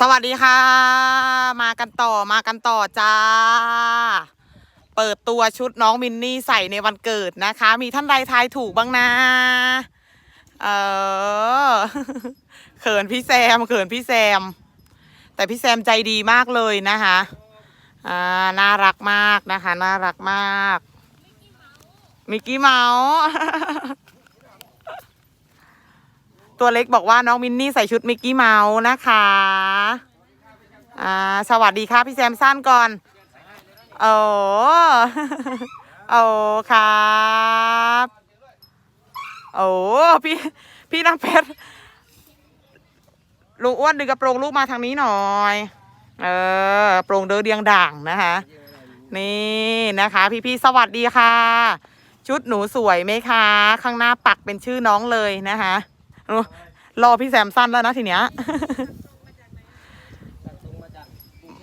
สวัสดีค่ะ มากันต่อมากันต่อจ้า เปิดตัวชุดน้องมินนี่ใส่ในวันเกิดนะคะ มีท่านใดทายถูกบ้างนะ เออเขินพี่แซมเขินพี่แซม แต่พี่แซมใจดีมากเลยนะคะอ่าน่ารักมากนะคะ น่ารักมากมิกกี้เมาส์ ตัวเล็กบอกว่าน้องมินนี่ใส่ชุดมิกกี้เมาส์นะคะอ่าสวัสดีค่ะพี่แซมสั้นก่อนโอ้โอ้ครับโอ้พี่พี่น้ำเพชรลูกอ้วนดึงกระโปรงลูกมาทางนี้หน่อยเออโปรงเดอเดียงด่างนะคะนี่นะคะพี่พี่ๆสวัสดีค่ะ ชุดหนูสวยไหมคะ ข้างหน้าปักเป็นชื่อน้องเลยนะคะ รอพี่แซมสั้นแล้วนะทีเนี้ย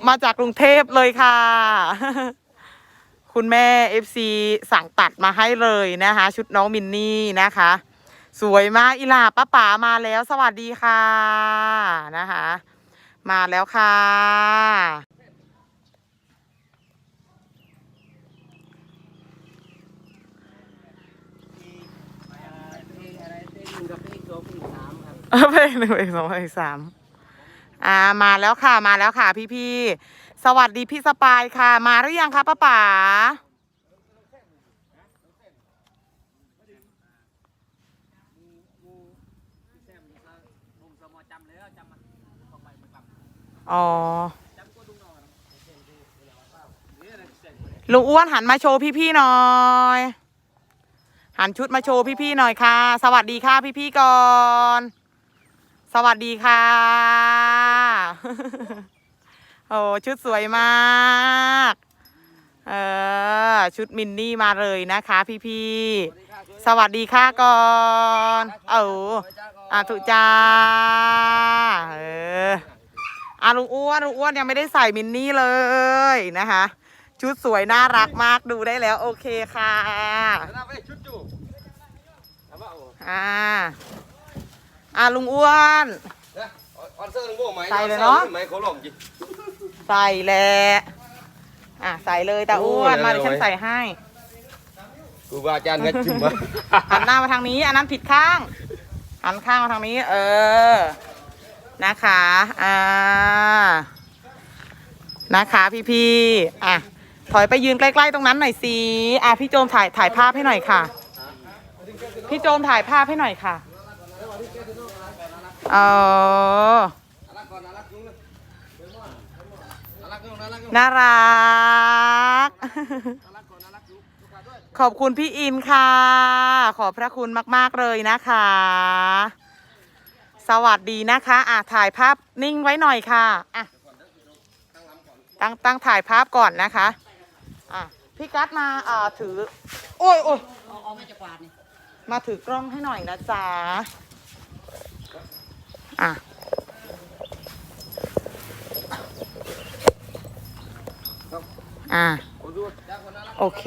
มาจากกรุงเทพเลยค่ะ คุณแม่เอฟซีสั่งตัดมาให้เลยนะคะ ชุดน้องมินนี่นะคะ สวยมากอีหลาป้าป๋ามาแล้วสวัสดีค่ะนะคะ มาแล้วค่ะ เพลงหนึ่งเพลงสองเพลงสามอ่ามาแล้วค่ะมาแล้วค่ะ พี่พี่ๆสวัสดีพี่สปายค่ะ มาหรือยังคะป้าป๋าอ๋อลุงอ้วนหันมาโชว์พี่ๆหน่อย หันชุดมาโชว์พี่ๆหน่อยค่ะ สวัสดีค่ะพี่ๆก่อน สวัสดีค่ะ โอ้ชุดสวยมาก เออ ชุดมินนี่มาเลยนะคะ พี่ๆ สวัสดีค่ะก่อน เอออะถูกจ้า เอออะลุงอ้วนลุงอ้วนยังไม่ได้ใส่มินนี่เลยนะคะ ชุดสวยน่ารักมากดูได้แล้วโอเคค่ะ อ่า อ่าลุงอ้วนใส่เลยเนาะไหมเขาหลอกจิ ใส่แหละอะใส่เลยตาอ้วนโอ้ยมาเดี๋ยวฉันอะไรวะ ใส่ให้กูบาอาจารย์เงินจิ้มมาหันหน้ามาทางนี้ อันนั้นผิดข้างหันข้างมาทางนี้ เออ นะคะอ่านะคะ พี่พี่ๆอะถอยไปยืนใกล้ๆตรงนั้นหน่อยสิอะพี่โจมถ่ายถ่ายภาพให้หน่อยค่ะ พี่โจมถ่ายภาพให้หน่อยค่ะเออน่ารัก ขอบคุณพี่อินค่ะ ขอบพระคุณมาก ๆ เลยนะคะ สวัสดีนะคะอะถ่ายภาพนิ่งไว้หน่อยค่ะอะตั้งตั้งถ่ายภาพก่อนนะคะอะพี่กัดมาอ่าถือ โอ้ยโอ้ยเอาเอาไม่จะกวาดนี่มาถือกล้องให้หน่อยนะจ๊ะ อะอะโอเค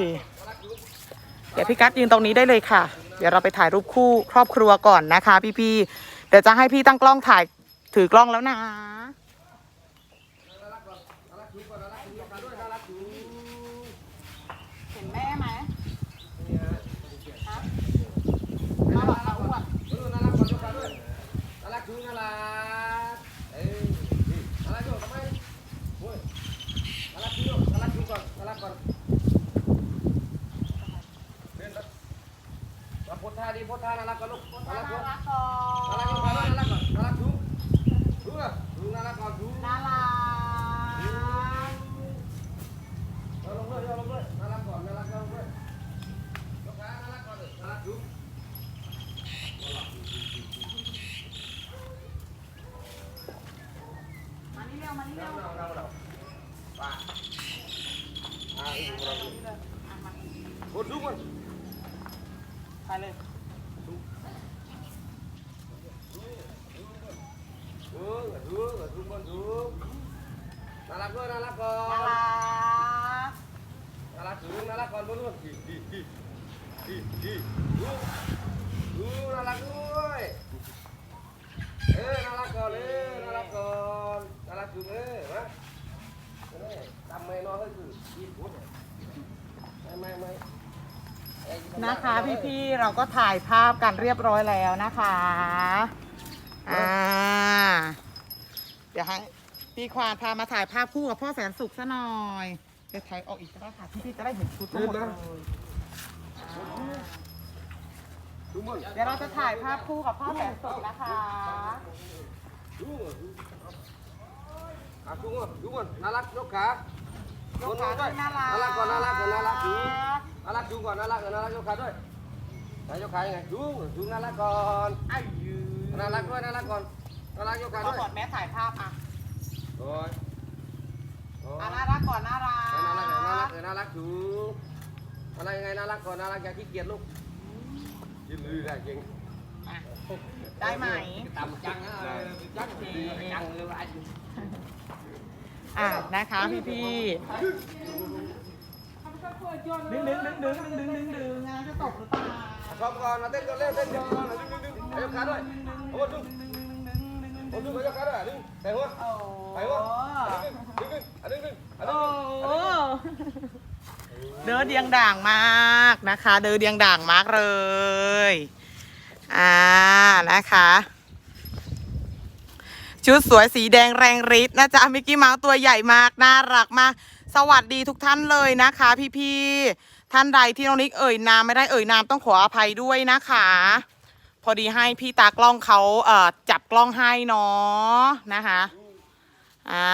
เดี๋ยวพี่กัดยืนตรงนี้ได้เลยค่ะ เดี๋ยวเราไปถ่ายรูปคู่ครอบครัวก่อนนะคะ พี่ๆเดี๋ยวจะให้พี่ตั้งกล้องถ่ายถือกล้องแล้วนะเห็นแม่ไหมฮะมาหรอมาอ้วน น่ารักก่อนยกมาด้วยน่ารักดูน่ารักเอ้ยนี่น่ารักอยู่ทำไมโอ้ยน่ารักดูน่ารักดูก่อนน่ารักก่อนเล่นครับมาโพส ท่าดีโพสท่าน่ารักก่อนลูกน่ารักดูน่ารักก่อน่ารักดูก่อนนน่ารักก่อนน่ารักดูดูอะดูน่ารักก่อนดูน่ารักเอาลงเลยเอาลงเลยน่ารักก่อนน่ารักเอาลงเลยยกขาน่ารักก่อนเลยน่ารักดูมานี่เร็วมานี่เร็วเราเราเราว่าอ่าอีกเราดูกดดูก่อนไปเลย ดูดูดูก่อนดูน่ารักด้วยน่ารักก่อ น่าน รัก น่ารักถึงน่ารักก่อนบนนู้นดีดีดีดีดีดูดูน่ารักด้วยเออน่ารักก่อนเลยน่ารักก่อนน่ารัก ไม่นอนก็คือยี่ปุ่นไม่ไม่ไม่ นะคะพี่ๆ เราก็ถ่ายภาพกันเรียบร้อยแล้วนะคะอ่าเดี๋ยวให้พี่ควานพามาถ่ายภาพคู่กับพ่อแสนสุขซะหน่อยเดี๋ยวถ่ายออกอีกก็ได้ค่ะพี่ๆจะได้เห็นชุดทั้งหมดเลยอ่าทุกคนเดี๋ยวเราจะถ่ายภาพคู่กับพ่อแสนสุขนะคะทุกคนอะทุกคนทุกคนน่ารักยกขายกขาด้วยน่ารัก น่ารักก่อนน่ารักก่อนน่ารักจูน่ารักจูก่อนน่ารักก่อนน่ารักยกขาด้วย นายยกขายังไงดูดูน่ารักก่อนอายุน่ารักด้วยน่ารักก่อนน่ารักยกขาด้วยบอดแม่ถ่ายภาพอะโอ้ยอ้อน่ารักก่อนน่ารักน่ารักน่ารักเออน่ารักจุงอะไรยังไงน่ารักก่อนน่ารักอย่าขี้เกียจลูกยืนลือได้เก่งได้ไหมตำจังนะจังจังเลยว่าอะนะคะพี่พี่ดึงดึงดึงดึงดึงดึงดึงงานจะตกหรือเปล่า ชอบก่อนนะเต้นก่อนเร็วเต้นก่อนดึงดึงดึงยกขาด้วยโอ้ดึงโอ้ดึงยกขาด้วยดึงใส่หัวใส่หัวดึงดึงดึงดึงดึงโอ้เดินเดียงด่างมากนะคะ เดินเดียงด่างมากเลยอ่านะคะชุดสวยสีแดงแรงฤทธิ์นะจ๊ะมิกกี้เมาส์ตัวใหญ่มาก น่ารักมาก สวัสดีทุกท่านเลยนะคะ พี่ๆ ท่านใดที่น้องนิกเอ่ยนามไม่ได้เอ่ยนามต้องขออภัยด้วยนะคะ พอดีให้พี่ตากล้องเขาเอ่อจับกล้องให้เนาะนะคะอ่า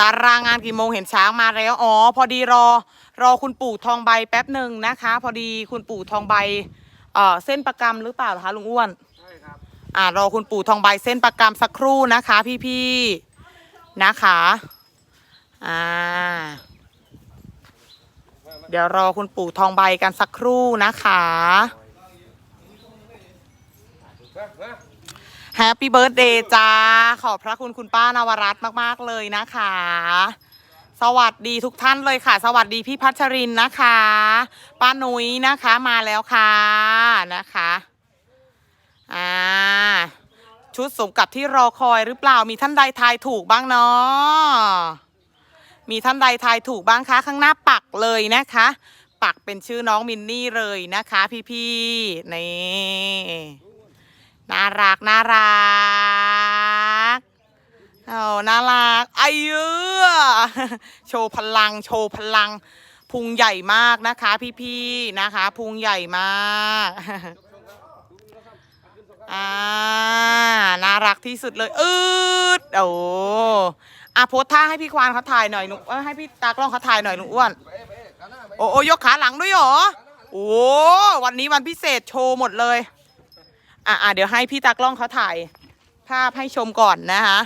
ตารางงานกี่โมงเห็นช้างมาแล้วอ๋อพอดีรอรอคุณปู่ทองใบแป๊บหนึ่งนะคะ พอดีคุณปู่ทองใบเอ่อเส้นประกรรมหรือเปล่าเหรอคะลุงอ้วนใช่ครับอ่ารอคุณปู่ทองใบเส้นประกรรมสักครู่นะคะ พี่ๆ นะคะ อ่า เดี๋ยวรอคุณปู่ทองใบกันสักครู่นะคะ แฮปปี้เบิร์ดเดย์จ้า ขอบพระคุณคุณป้านวรัตน์มาก ๆ เลยนะคะ สวัสดีทุกท่านเลยค่ะ สวัสดีพี่พัชรินนะคะ ป้านุ้ยนะคะมาแล้วค่ะนะคะ อ่า ชุดสมกับที่รอคอยหรือเปล่ามีท่านใดทายถูกบ้างเนาะมีท่านใดทายถูกบ้างคะ ข้างหน้าปักเลยนะคะ ปักเป็นชื่อน้องมินนี่เลยนะคะ พี่ๆนี่น่ารักน่ารักโอ้น่ารักไอ้เยือโชว์พลัง โชว์พลังพุงใหญ่มากนะคะ พี่ๆนะคะพุงใหญ่มาก อ่า น่ารักที่สุดเลย อืดโอ้อะโพสท่าให้พี่ควานเขาถ่ายหน่อยหนุเอ้ยให้พี่ตากล้องเขาถ่ายหน่อยหนุอ้วนไปไปกันหน้าไปโอ้โอยกขาหลังด้วยเหรอ โอ้วันนี้วันพิเศษโชว์หมดเลย อะอะเดี๋ยวให้พี่ตากล้องเขาถ่าย ภาพให้ชมก่อนนะคะ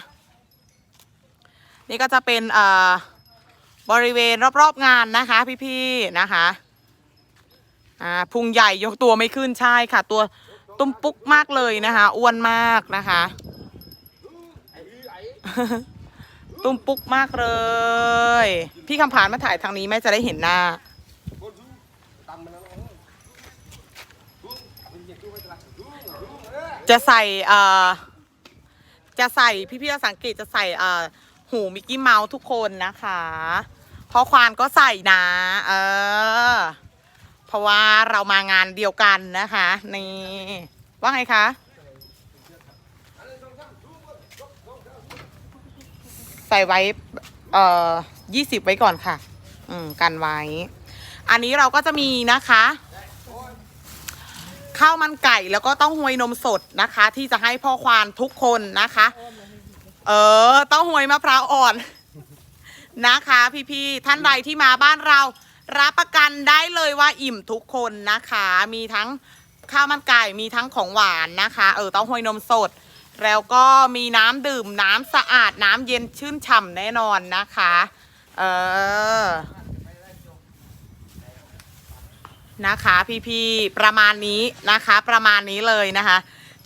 นี่ก็จะเป็นเอ่อบริเวณรอบๆงานนะคะ พี่ๆนะคะ อ่าพุงใหญ่ยกตัวไม่ขึ้นใช่ค่ะ ตัว ตุ้มปุ๊กมากเลยนะคะอ้วนมากนะคะ ตุ้มปุ๊กมากเลย พี่คำผานมาถ่ายทางนี้แม่จะได้เห็นหน้า จะใส่เอ่อจะใส่พี่พี่ๆสังเกตจะใส่เอ่อหูมิกกี้เมาส์ทุกคนนะคะพราะควานก็ใส่นะ เออ ราะว่าเรามางานเดียวกันนะคะนี่ว่าไงคะใส่ไว้เอ่อยี่สิบไว้ก่อนค่ะ อืมกันไว้ อันนี้เราก็จะมีนะคะข้าวมันไก่แล้วก็เต้องหวยนมสดนะคะ ที่จะให้พ่อควานทุกคนนะคะ เออเต้าหวยมะพร้าวอ่อนนะคะ พี่ๆท่านใดที่มาบ้านเรา รับประกันได้เลยว่าอิ่มทุกคนนะคะ มีทั้งข้าวมันไก่มีทั้งของหวานนะคะ เออเต้าหวยนมสด แล้วก็มีน้ำดื่มน้ำสะอาดน้ำเย็นชื่นฉ่ำแน่นอนนะคะ เออนะคะพี่ๆประมาณนี้นะคะ ประมาณนี้เลยนะคะ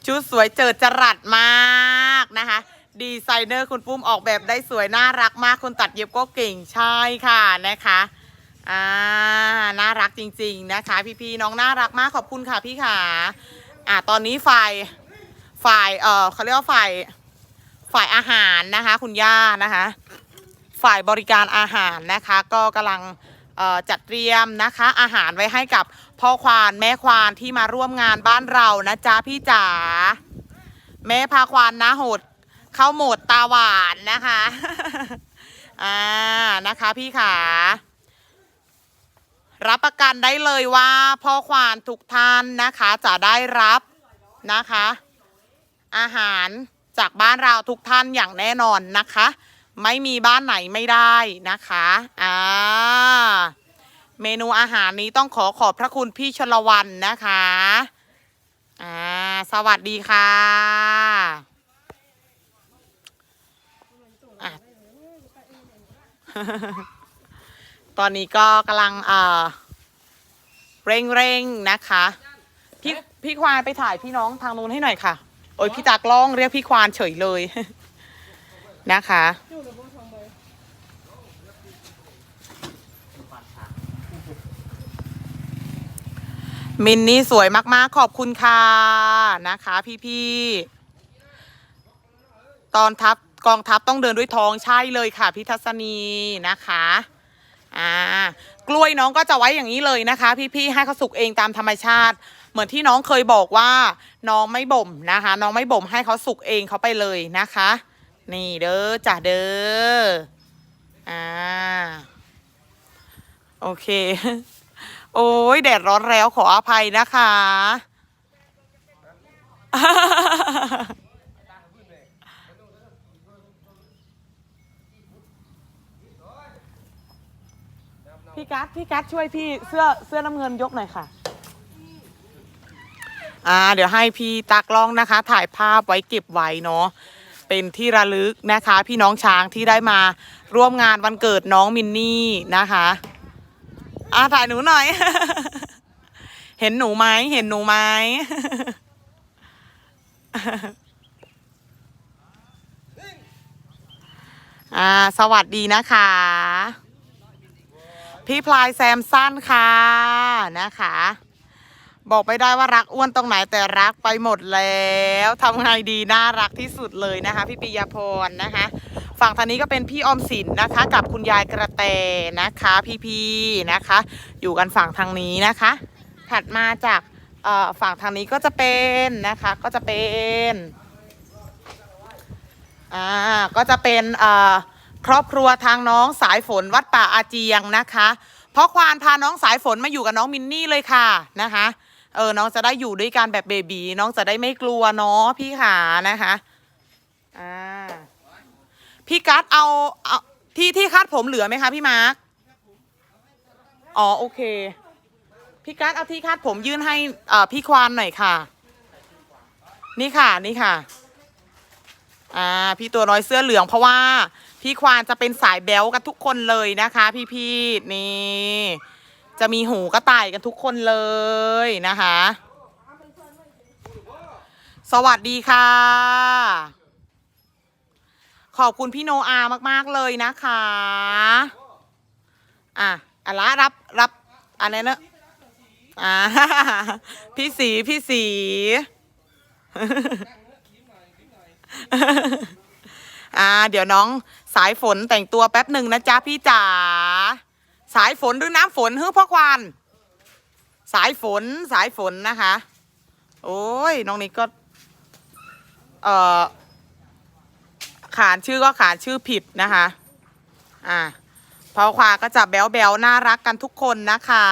ชุดสวยเจิดจรัสมากนะคะ ดีไซเนอร์คุณปุ้มออกแบบได้สวยน่ารักมากคนตัดเย็บก็เก่งใช่ค่ะนะคะ อ่า น่ารักจริง ๆ นะคะ พี่ๆน้องน่ารักมากขอบคุณค่ะพี่ค่ะอ่าตอนนี้ฝ่ายฝ่ายเออเขาเรียกว่าฝ่ายฝ่ายอาหารนะคะ คุณย่านะคะ ฝ่ายบริการอาหารนะคะ ก็กำลังจัดเตรียมนะคะ อาหารไว้ให้กับพ่อควานแม่ควานที่มาร่วมงานบ้านเรานะจ๊ะพี่จ๋าแม่พาควานนะโหดเข้าโหมดตาหวานนะคะอ่านะคะพี่ขา รับประกันได้เลยว่าพ่อควานทุกท่านนะคะ จะได้รับนะคะ อาหารจากบ้านเราทุกท่านอย่างแน่นอนนะคะ ไม่มีบ้านไหนไม่ได้นะคะอ่าเมนูอาหารนี้ต้องขอขอบพระคุณพี่ชลวันนะคะอ่าสวัสดีค่ะอะ ตอนนี้ก็กำลังเอ่อเร่งเร่งนะคะ พี่พี่ควานไปถ่ายพี่น้องทางนู้นให้หน่อยค่ะ โอ้ยพี่ตากล้องเรียกพี่ควานเฉยเลย นะคะ มินนี่สวยมาก ๆ ขอบคุณค่ะนะคะ พี่ๆตอนทัพกองทัพต้องเดินด้วยท้องใช่เลยค่ะพี่ทัศนีนะคะ อ่ากล้วยน้องก็จะไว้อย่างนี้เลยนะคะ พี่ๆให้เขาสุกเองตามธรรมชาติ เหมือนที่น้องเคยบอกว่า น้องไม่บ่มนะคะ น้องไม่บ่มให้เขาสุกเองเขาไปเลยนะคะ นี่เด้อจ้ะเด้ออ่าโอเค โอ้ยแดดร้อนแล้วขออภัยนะคะ พี่กัสพี่กัสช่วยพี่เสื้อเสื้อน้ำเงินยกหน่อยค่ะ อ่า เดี๋ยวให้พี่ตากล้องนะคะ ถ่ายภาพไว้เก็บไว้เนาะเป็นที่ระลึกนะคะ พี่น้องช้างที่ได้มาร่วมงานวันเกิดน้องมินนี่นะคะอ่าถ่ายหนูหน่อย เห็นหนูไหมเห็นหนูไหมอ่า สวัสดีนะคะ พี่พลายแซมสั้นค่ะนะคะ บอกไม่ได้ว่ารักอ้วนตรงไหนแต่รักไปหมดแล้วทำไงดีน่ารักที่สุดเลยนะคะ พี่ปิยพรนะคะ ฝั่งทางนี้ก็เป็นพี่อมสินนะคะ กับคุณยายกระแตนะคะ พี่ๆนะคะ อยู่กันฝั่งทางนี้นะคะ ถัดมาจากฝั่งทางนี้ก็จะเป็นนะคะก็จะเป็นอ่าก็จะเป็นอ่อ ครอบครัวทางน้องสายฝนวัดป่าอาเจียงนะคะเพราะควานพาน้องสายฝนมาอยู่กับน้องมินนี่เลยค่ะนะคะเออน้องจะได้อยู่ด้วยกันแบบเบบีน้องจะได้ไม่กลัวเนาะพี่ขานะคะอ่าพี่กัดเอาเอาที่ที่คาดผมเหลือไหมคะพี่มาร์คอ๋อโอเค พี่กัสเอาที่คาดผมยื่นให้อ่อพี่ควานหน่อยค่ะ นี่ค่ะนี่ค่ะ อ่า พี่ตัวน้อยเสื้อเหลืองเพราะว่า พี่ควานจะเป็นสายแบลกันทุกคนเลยนะคะพี่พี่ๆนี่ จะมีหูกระต่ายกันทุกคนเลยนะคะ สวัสดีค่ะ ขอบคุณพี่โนอามาก ๆ เลยนะคะ อะอะละรับรับอันนี้เนอะอ่าพี่สีพี่สีอ่า เดี๋ยวน้อง สายฝนแต่งตัวแป๊บหนึ่งนะจ๊ะพี่จ๋าสายฝนหรือน้ำฝนเฮ้ยพ่อควานสายฝนสายฝนนะคะ โอ้ยน้องนิกก็ เอ่อ ขานชื่อก็ขานชื่อผิดนะคะ อ่าพ่อควาก็จะแบ๊วแบ๊วน่ารักกันทุกคนนะคะ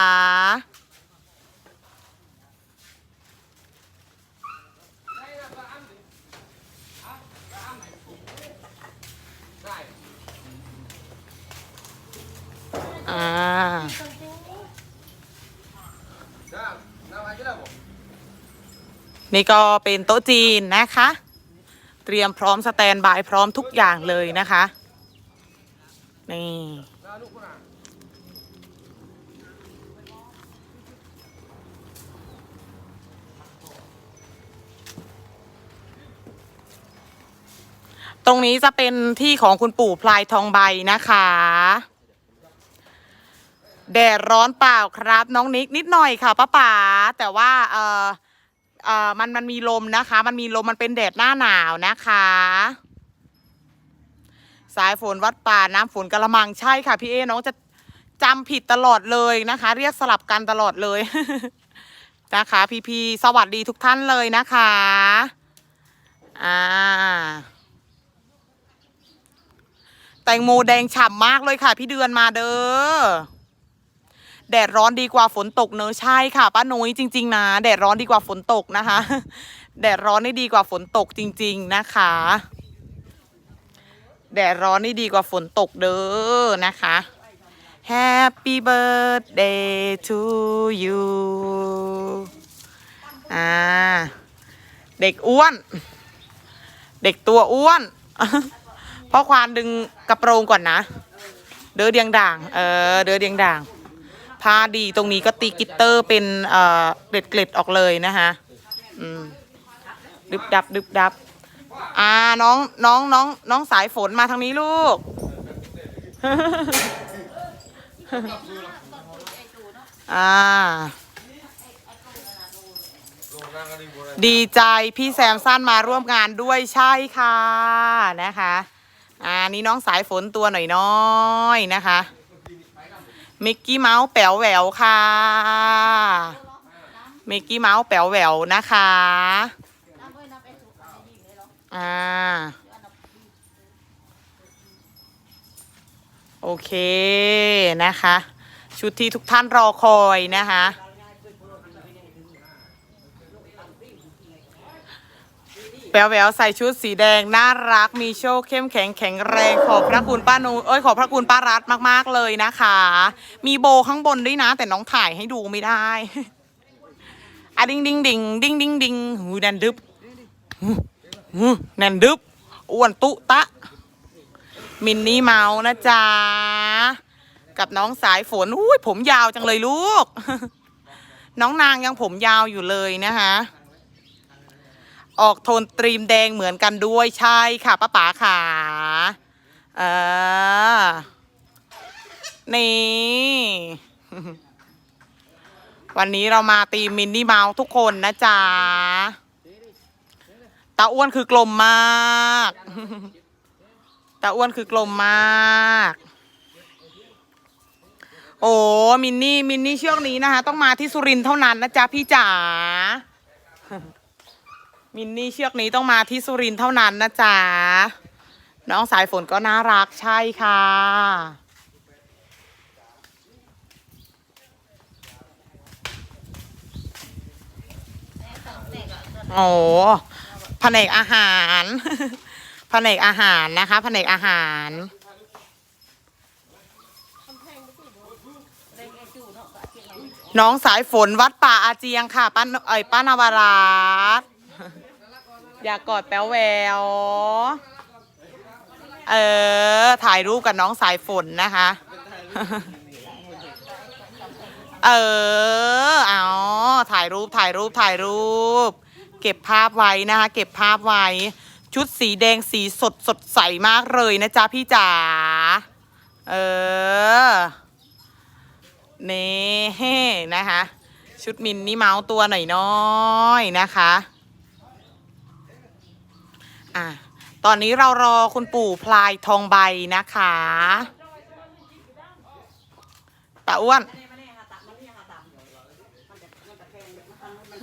อ่านี่ก็เป็นโต๊ะจีนนะคะ เตรียมพร้อมสแตนบายพร้อมทุกอย่างเลยนะคะ นี่ตรงนี้จะเป็นที่ของคุณปู่พลายทองใบนะคะ แดดร้อนเปล่าครับ น้องนิกนิดหน่อยค่ะป้าป๋าแต่ว่าเออเออมันมันมีลมนะคะ มันมีลมมันเป็นแดดหน้าหนาวนะคะ สายฝนวัดป่าน้ำฝนกระมังใช่ค่ะพี่เอน้องจะจำผิดตลอดเลยนะคะ เรียกสลับกันตลอดเลยนะคะพี่พีสวัสดีทุกท่านเลยนะคะอ่าแตงโมแดงฉ่ำมากเลยค่ะ พี่เดือนมาเด้อ แดดร้อนดีกว่าฝนตกเนอะใช่ค่ะป้านุ้ยจริง ๆ นะ แดดร้อนดีกว่าฝนตกนะคะ แดดร้อนนี่ดีกว่าฝนตกจริง ๆ นะคะ แดดร้อนนี่ดีกว่าฝนตกเด้อนะคะ Happy birthday to you อ่าเด็กอ้วน เด็กตัวอ้วนพราะควานดึงกระโปรงก่อนนะ เด้อเดียงด่าง เออ เด้อเดียงด่าง ผ้าดีตรงนี้ก็ตีกิตเตอร์เป็นเออเกล็ดเกล็ดๆออกเลยนะคะอืมดึบดับดึบดับ อ่าน้องน้องน้องน้องสายฝนมาทางนี้ลูก อ่า ดีใจพี่แซมสั้นมาร่วมงานด้วยใช่ค่ะนะคะ อ่านี่น้องสายฝนตัวหน่อยน้อยๆนะคะ มิกกี้เมาส์แป๋วแหววค่ะมิกกี้เมาส์แป๋วแหววนะคะอ่าโอเคนะคะ ชุดที่ทุกท่านรอคอยนะคะ แวแววใส่ชุดสีแดง น่ารักมีโชคเข้มแข็งแข็งแรงขอบพระคุณป้านูเอ้ยขอบพระคุณป้ารัฐมากๆเลยนะคะ มีโบข้างบนด้วยนะ แต่น้องถ่ายให้ดูไม่ได้อะดิงดิงดิงดิงดิงดิงหูแนนดึบหูแนนดึบอ้วนตุตะ มินนี่เมาส์นะจ๊ะกับน้องสายฝนอุ้ยผมยาวจังเลยลูก น้องนางยังผมยาวอยู่เลยนะคะ ออกโทนตรีมแดงเหมือนกันด้วยใช่ค่ะป้าป๋าค่ะเออนี่ วันนี้เรามาตีมมินนี่เมาส์ทุกคนนะจ๊ะตาอ้วนคือกลมมากตาอ้วนคือกลมมาก โอ้มินนี่มินนี่เชือกนี้นะคะ ต้องมาที่สุรินทร์เท่านั้นนะจ๊ะพี่จ๋า มินนี่เชือกนี้ต้องมาที่สุรินทร์เท่านั้นนะจ๊ะ น้องสายฝนก็น่ารักใช่ค่ะ โอ้แผนกอาหารแผนกอาหารนะคะแผนกอาหารน้องสายฝนวัดป่าอาเจียงค่ะป้าเอ้ยป้านาวารัตน์ อยากกอดแป๊วแวว เออ ถ่ายรูปกับน้องสายฝนนะคะ เออ เอาถ่ายรูปถ่ายรูปถ่ายรูป เก็บภาพไว้นะคะ เก็บภาพไว้ ชุดสีแดงสีสดสดใสมากเลยนะจ๊ะพี่จ๋า เออ นี่นะคะ ชุดมินนี่เมาส์ตัวหน่อยน้อยๆนะคะ อะตอนนี้เรารอคุณปู่พลายทองใบนะคะตาอ้วน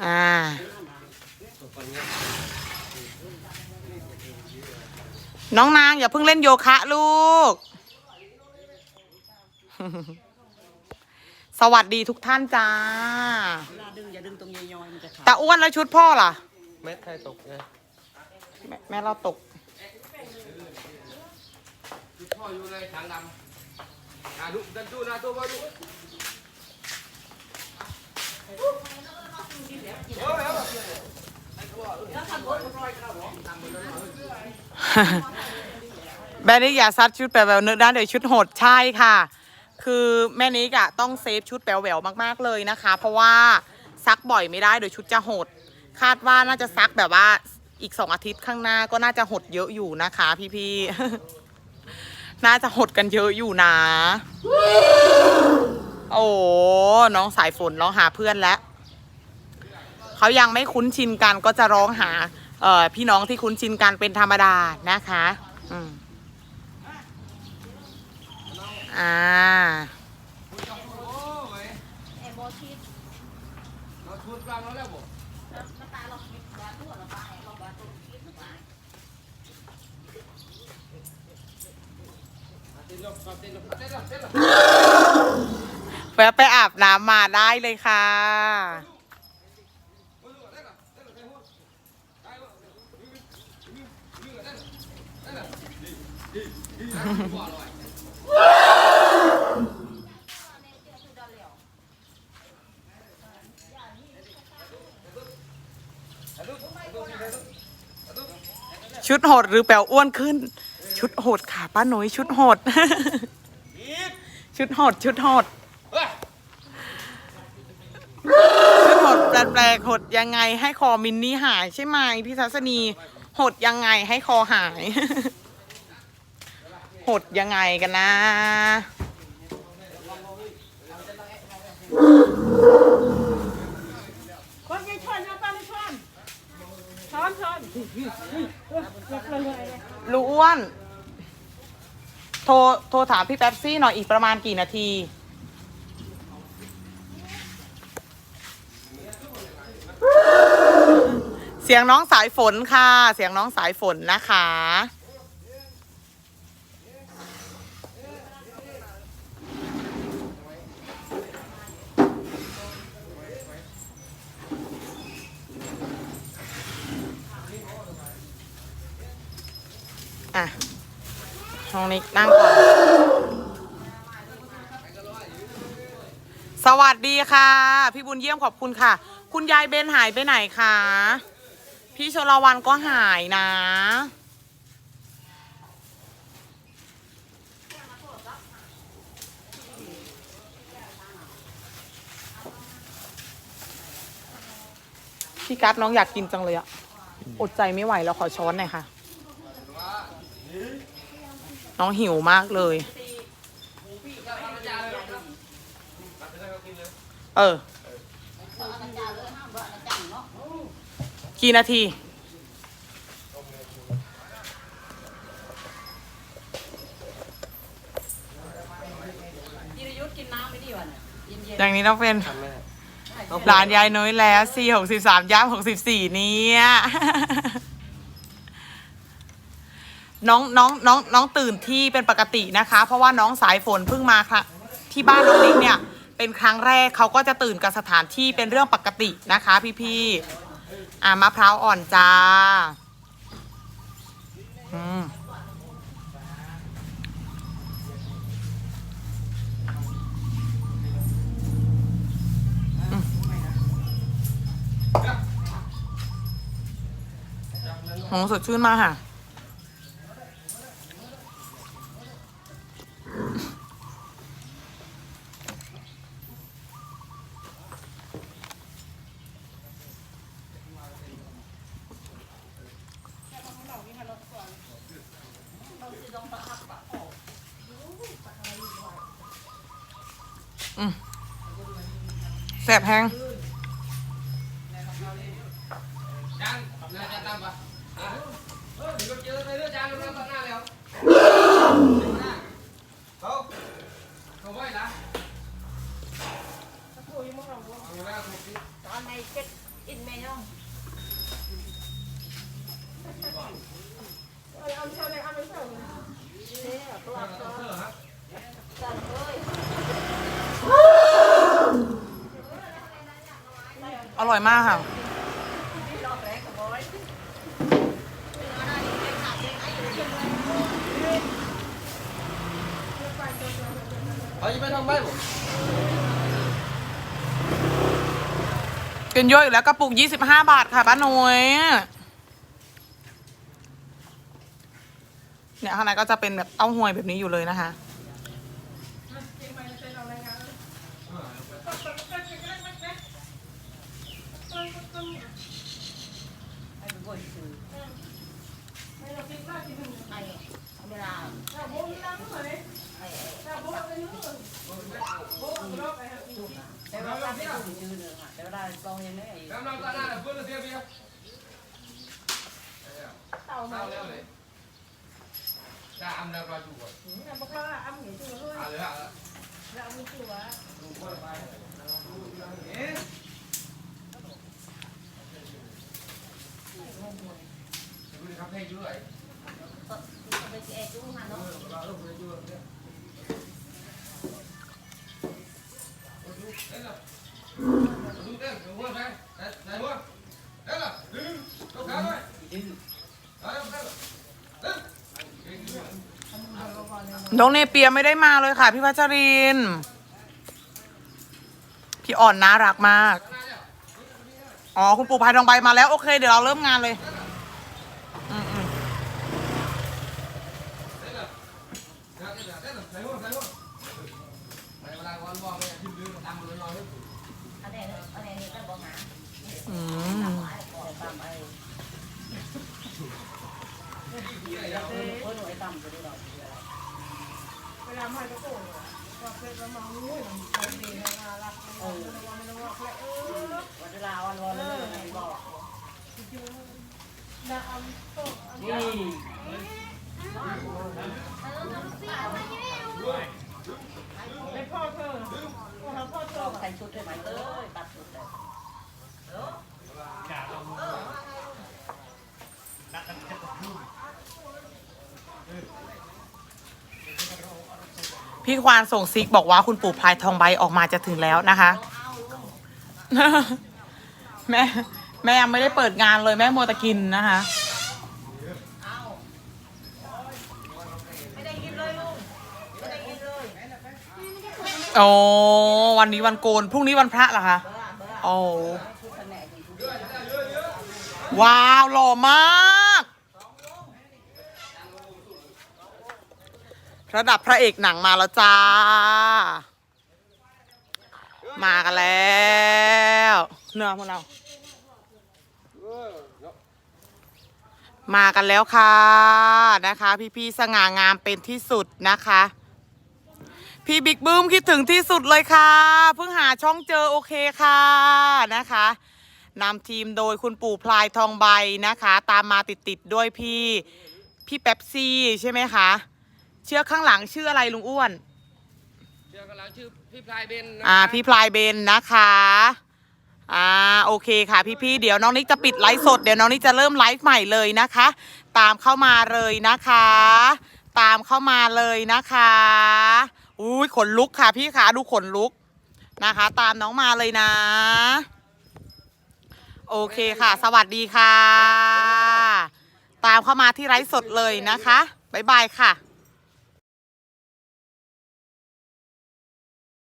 อ่าน้องนางอย่าเพิ่งเล่นโยคะลูก สวัสดีทุกท่านจ้าเวลาดึงอย่าดึงตรงยอยๆมันจะขาดตาอ้วนแล้วชุดพ่อล่ะ เม็ดไข่ตกไงแม่แม่เราตกพ่ออยู่ในถังดำอะดูดันดูนะตัวมาดูแม่นิกอย่าซัดชุดแปลวแหววเนื้อด้านเดี๋ยวชุดโหดใช่ค่ะ คือแม่นิกอะต้องเซฟชุดแปลวแหววมากๆเลยนะคะ เพราะว่าซักบ่อยไม่ได้เดี๋ยวชุดจะหด คาดว่าน่าจะซักแบบว่า อีกสองอาทิตย์ข้างหน้าก็น่าจะหดเยอะอยู่นะคะ พี่ๆ น่าจะหดกันเยอะอยู่นะ โอ้น้องสายฝนร้องหาเพื่อนแล้วเขายังไม่คุ้นชินกันก็จะร้องหา เอ่อพี่น้องที่คุ้นชินกันเป็นธรรมดานะคะ อืมอ่า แอร์บอชีส เราชุดกลางแล้วแล้วบ่ น้ำตาเราคิดว่าตัวเราไปเราว่าตัวคิดเราไป เต้นลงเต้นลงเต้นลงเต้นลง แวะไปอาบน้ำมาได้เลยค่ะ ชุดหดหรือแปลอ้วนขึ้น ชุดโหดค่ะป้าหนุยชุดโหด ชุดโหดชุดโหดชุดโหดแปลกๆหดยังไงให้คอมินนี่หายใช่ไหมพี่ทัศนีหดยังไงให้คอหายหดยังไงกันนะ คนยังชนยังป้าไม่ชนช้อนช้อน ลูกอ้วน โทรโทรถามพี่แป๊บซี่หน่อยอีกประมาณกี่นาที เสียงน้องสายฝนค่ะ เสียงน้องสายฝนนะคะ น้องนิกนั่งก่อน สวัสดีค่ะ พี่บุญเยี่ยมขอบคุณค่ะ คุณยายเบนหายไปไหนคะ พี่ชลวันก็หายนะ พี่กัดน้องอยากกินจังเลยอะอดใจไม่ไหวแล้วขอช้อนหน่อยค่ะ น้องหิวมากเลย เออ กี่นาทียีรยุทธกินน้ำไม่ดีวะเนี่ยเย็นอย่างนี้น้องเป็นหลานยายน้อยแล้วสี่หกสิบสามย่างหกสิบสี่เนี่ย น้องน้องน้องน้องตื่นที่เป็นปกตินะคะ เพราะว่าน้องสายฝนเพิ่งมาค่ะที่บ้านน้องนิกเนี่ยเป็นครั้งแรกเขาก็จะตื่นกับสถานที่เป็นเรื่องปกตินะคะ พี่พี่ๆอ่ามะพร้าวอ่อนจ้าอืมโหสดชื่นมากค่ะ แสบแห้ง รื่องจานเราตัดหน้าแล้วเขาเขาไว้ละเอาแล้วถูกที่ๆตอนในเช็คอินเมลอร่อยมากค่ะเอาจะไปทำบ้านบ่กินเยอะอยู่แล้วกระปุก 25 บาทค่ะป้าหน่วยเนี่ยข้างในก็จะเป็นแบบเต้าหวยแบบนี้อยู่เลยนะคะ ให้เป็นคนซื้อให้เวลาแต่ว่าเราเป็นคนซื้อเนื้อค่ะแต่เวลาลองยังไง กำลังตัดหน้าเพื่อนเสียเบียร์เต่าแล้วเลยจ จะอำแล้วก็อยู่ก่อน น้ำปลาอ้ำเห็นตัวเลย เอาเลยอะ แล้วเอามือตัว ดูก่อนไปเอ๊ะดูดิครับเพลงอยู่เลย ไปแจกดูมา เอ เนาะ อเราเริ่มเพลงอยู่เนี่ยดูเต้นละดูเต้นดูหัวไปไหนหัวเต้นละดึงยกขาด้วยดึงเอาเต้นเต้นเต้น น้องเนเปียไม่ได้มาเลยค่ะ พี่พัชริน พี่อ่อนน่ารักมาก อ๋อ คุณปู่พายทองใบมาแล้ว โอเค เดี๋ยวเราเริ่มงานเลยอืมอืม อันนี้อันนี้นี่ก็บอกหา อืม ตามไปเออหน่วยต่ำจะได้หรอ เวลาไม่ก็โกรธว่าเคยประมาณนู้นมันดีนะรักเออว่าไม่ว่าใครเออวันลาวันวันเลยบอกนะอันโตอันนี่ในพ่อเธอพ่อเธอใส่ชุดได้ไหมเอ้ยตัดชุดเลย พี่ควานส่งซิกบอกว่าคุณปู่พลายทองใบออกมาจะถึงแล้วนะคะแม่แม่ยังไม่ได้เปิดงานเลยแม่โมต่กินนะคะโอ้วันนี้วันโกนพรุ่งนี้วันพระเหรอคะโอ้ว้าวหล่อมาก ระดับพระเอกหนังมาแล้วจ้า มากันแล้วเนื้อพวกเรา มากันแล้วค่ะนะคะ พี่ๆสง่างามเป็นที่สุดนะคะ พี่บิ๊กบูมคิดถึงที่สุดเลยค่ะ เพิ่งหาช่องเจอโอเคค่ะนะคะนำทีมโดยคุณปู่พลายทองใบนะคะ ตามมาติดๆด้วยพี่ พี่เป๊ปซี่ใช่ไหมคะ เชือกข้างหลังชื่ออะไรลุงอ้วน เชื่อกันแล้วชื่อพี่พลายเบนอ่าพี่พลายเบนนะคะอ่าโอเคค่ะพี่ๆเดี๋ยวน้องนิกจะปิดไลฟ์สดเดี๋ยวน้องนิกจะเริ่มไลฟ์ใหม่เลยนะคะ ตามเข้ามาเลยนะคะ ตามเข้ามาเลยนะคะอุ้ยขนลุกค่ะพี่ขาดูขนลุกนะคะ ตามน้องมาเลยนะ โอเคค่ะ สวัสดีค่ะ ตามเข้ามาที่ไลฟ์สดเลยนะคะบ๊ายบายค่ะ